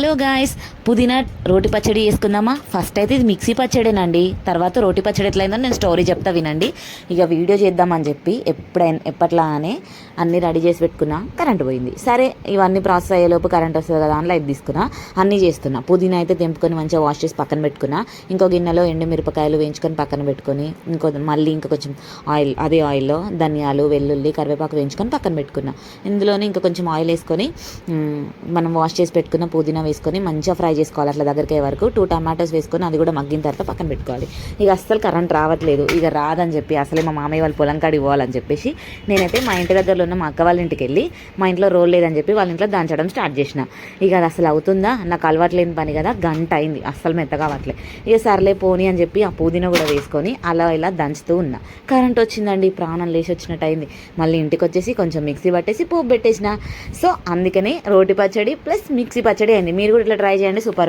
Hello guys పుదీనా రోటి పచ్చడి చేసుకుందామా? ఫస్ట్ అయితే ఇది మిక్సీ పచ్చడేనండి. తర్వాత రోటి పచ్చడి ఎట్లయిందో నేను స్టోరీ చెప్తా వినండి. ఇక వీడియో చేద్దామని చెప్పి ఎప్పుడైనా ఎప్పట్లానే అన్నీ రెడీ చేసి పెట్టుకున్నా కరెంట్ పోయింది. సరే ఇవన్నీ ప్రాసెస్ అయ్యేలోపు కరెంట్ వస్తుంది కదా అని లైట్ తీసుకున్నా. అన్నీ చేస్తున్నా. పుదీనా అయితే తెంపుకొని మంచిగా వాష్ చేసి పక్కన పెట్టుకున్నా. ఇంకో గిన్నెలో ఎండు మిరపకాయలు వేయించుకొని పక్కన పెట్టుకొని ఇంకో మళ్ళీ ఇంకా కొంచెం ఆయిల్ అదే ఆయిల్లో ధనియాలు వెల్లుల్లి కరివేపాకు వేయించుకొని పక్కన పెట్టుకున్నా. ఇందులోనే ఇంకా కొంచెం ఆయిల్ వేసుకొని మనం వాష్ చేసి పెట్టుకున్న పుదీనా వేసుకొని మంచిగా ఫ్రై చేసుకోవాలి. అట్లా దగ్గరికి వరకు టూ టమాటోస్ వేసుకొని అది కూడా మగ్గిన తర్వాత పక్కన పెట్టుకోవాలి. ఇక అస్సలు కరెంట్ రావట్లేదు. ఇక రాదని చెప్పి అసలే మా మామయ్య వాళ్ళ పొలం కాడికి పోవాలని చెప్పేసి నేనైతే మా ఇంటి దగ్గరలో ఉన్న మా అక్క వాళ్ళ ఇంటికి వెళ్ళి మా ఇంట్లో రోల్ లేదని చెప్పి వాళ్ళ ఇంట్లో దంచడం స్టార్ట్ చేసిన. ఇక అది అసలు అవుతుందా? నాకు అలవాట్లేని పని కదా. గంట అయింది. అస్సలు మెత్తగా అవ్వట్లే. ఇక సర్లే పోనీ అని చెప్పి ఆ పుదీనా కూడా వేసుకొని అలా ఇలా దంచుతూ ఉన్నా. కరెంట్ వచ్చిందండి. ప్రాణం లేచి వచ్చినట్టు అయింది. మళ్ళీ ఇంటికి వచ్చేసి కొంచెం మిక్సీ పట్టేసి పోపు పెట్టేసిన. సో అందుకనే రోటి పచ్చడి ప్లస్ మిక్సీ పచ్చడి అయింది. మీరు కూడా ఇట్లా ట్రై చేయండి. సూపర్ ఉంది.